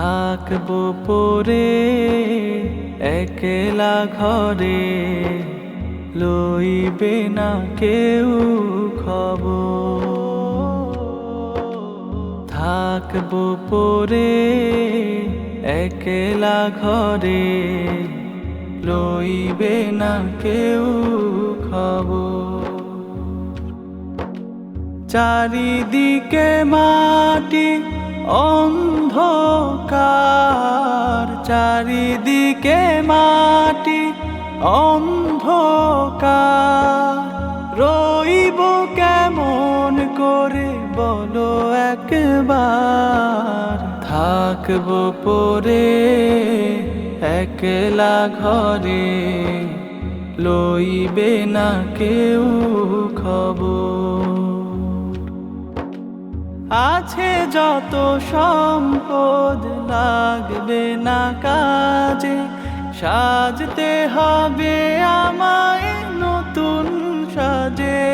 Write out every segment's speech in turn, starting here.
থাকব পরে, একলা ঘরে। লইবে না কেউ খব থাকব পরে, একলা ঘরে। লইবে না কেউ খব চারিদিকে মাটি অঙ্গ অন্ধকার, চারিদিকে মাটি অন্ধকার। রইব কেমন করে বলো একবার। থাকব পরে, একলা ঘরে, লইবে না কেউ খবর। আছে যত সম্পদ, লাগবে না কাজে। সাজতে হবে আমায় নতুন সাজে।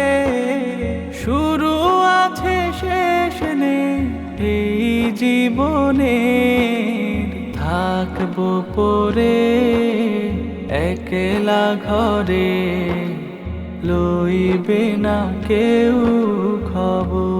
শুরু আছে শেষ নেই জীবনে। থাকব পরে, একলা ঘরে। লইবে না কেউ খবর।